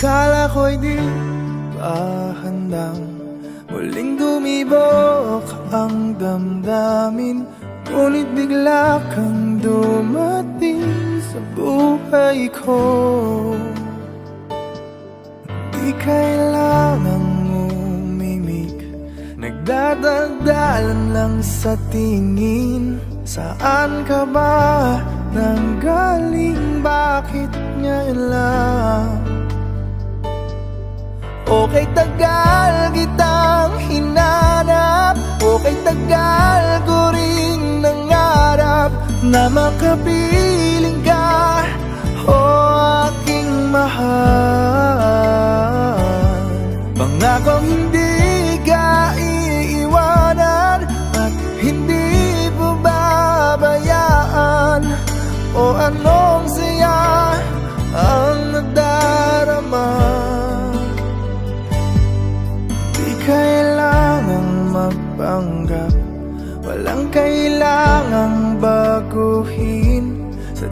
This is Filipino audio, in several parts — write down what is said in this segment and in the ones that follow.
Akala ko'y di pa handang Muling dumibok ang damdamin Ngunit bigla kang dumating sa buhay ko Di kailangang umimik Nagdadagdalan lang sa tingin Saan ka ba nanggaling? Bakit ngayon lang? Okay tagal kitang hinanap. Okay tagal ko rin nangarap Na makapiling ka O aking mahal. Pangakong hindi ka iiwanan At hindi babayaan. O anong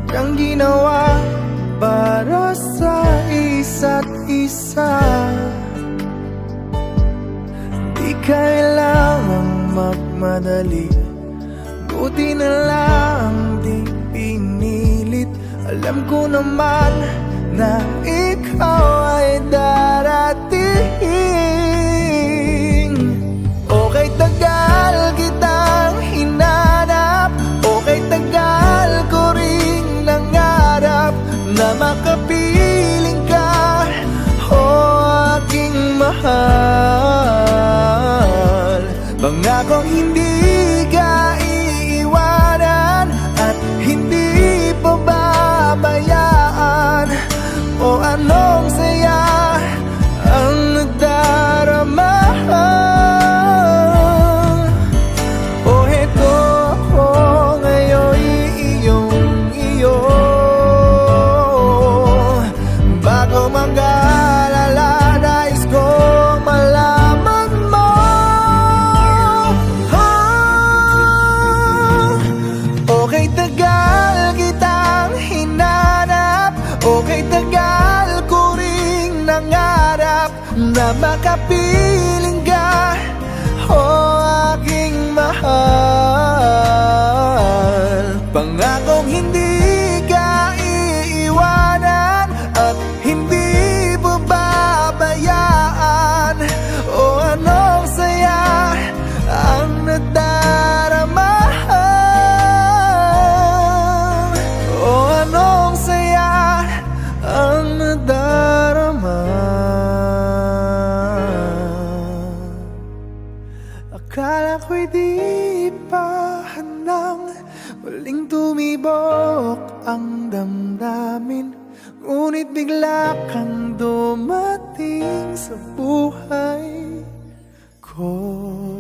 Sadyang ginawa para sa isa't isa. Di kailangang magmadali. Buti na lang di pinilit. Alam ko naman Na makapiling ka O aking mahal. Pangakong hindi nangarap Na makapiling ka. O aking mahal Pangakong hindi Akala ko'y di pa handang Muling tumibok ang damdamin. Ngunit bigla kang dumating sa buhay ko.